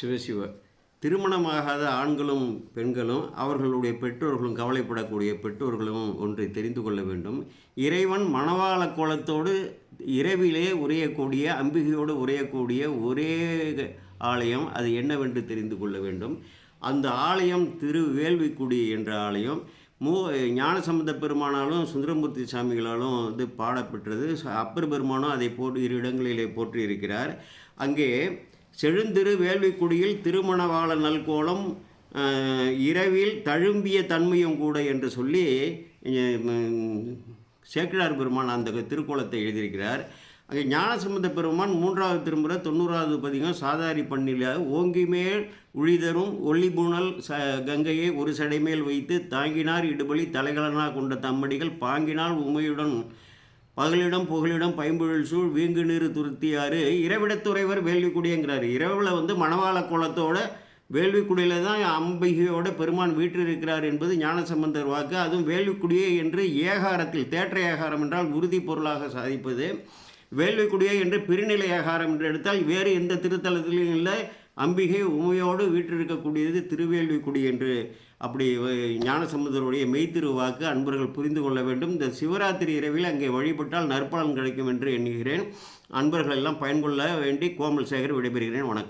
சிவசிவ. திருமணமாகாத ஆண்களும் பெண்களும் அவர்களுடைய பெற்றோர்களும் கவலைப்படக்கூடிய பெற்றோர்களும் ஒன்றை தெரிந்து கொள்ள வேண்டும். இறைவன் மணவாள கோலத்தோடு இரவிலே உரையக்கூடிய அம்பிகையோடு உரையக்கூடிய ஒரே ஆலயம் அது என்னவென்று தெரிந்து கொள்ள வேண்டும். அந்த ஆலயம் திரு வேள்விக்குடி என்ற ஆலயம். மூ ஞானசம்பந்த பெருமானாலும் சுந்தரமூர்த்தி சாமிகளாலும் வந்து பாடப்பெற்றது. அப்பர் பெருமானும் அதை போட்டு இரு இடங்களிலே போற்றியிருக்கிறார். அங்கே செழுந்திரு வேள்விக்குடியில் திருமணவாள நல்கோலம் இரவில் தழும்பிய தன்மையும் கூட என்று சொல்லி சேக்கிழார் பெருமான் அந்த திருக்கோலத்தை எழுதியிருக்கிறார். அங்கே ஞானசம்பந்த பெருமான் மூன்றாவது திருமுறை தொண்ணூறாவது பதிகம் சாதாரி பண்ணில ஓங்கிமேல் உழிதரும் ஒளிபுணல் ச கங்கையை ஒரு சடைமேல் வைத்து தாங்கினார் இடுபலி தலைகளனா கொண்ட தம்மடிகள் பாங்கினால் உமையுடன் பகலிடம் புகலிடம் பைம்புழல் சூழ் வீங்கு நீர் துருத்தியாறு. இரவிடத்துறைவர் வேள்விக்குடிங்கிறார் இரவில் வந்து மணவாள கோலத்தோட வேள்விக்குடியில் தான் அம்பிகையோட பெருமான் வீற்றிருக்கிறார் என்பது ஞானசம்பந்தர் வாக்கு. அதுவும் வேள்விக்குடியே என்று ஏகாரத்தில் தேற்ற ஏகாரம் என்றால் உறுதி பொருளாக சாதிப்பது. வேள்விக்குடியே என்று பிரிநிலை ஏகாரம் என்று எடுத்தால் வேறு எந்த திருத்தலத்திலும் இல்லை. அம்பிகை உமையோடு வீற்றிருக்கக்கூடியது திருவேள்விக்குடி என்று. அப்படி வ- ஞானசம்பந்தருடைய மெய்த்திரு வாக்கு அன்பர்கள் புரிந்து கொள்ள வேண்டும். இந்த சிவராத்திரி இரவில் அங்கே வழிபட்டால் நற்பலன் கிடைக்கும் என்று எண்ணுகிறேன். அன்பர்கள் எல்லாம் பயன்கொள்ள வேண்டி கோமல் சேகர் விடைபெறுகிறேன். வணக்கம்.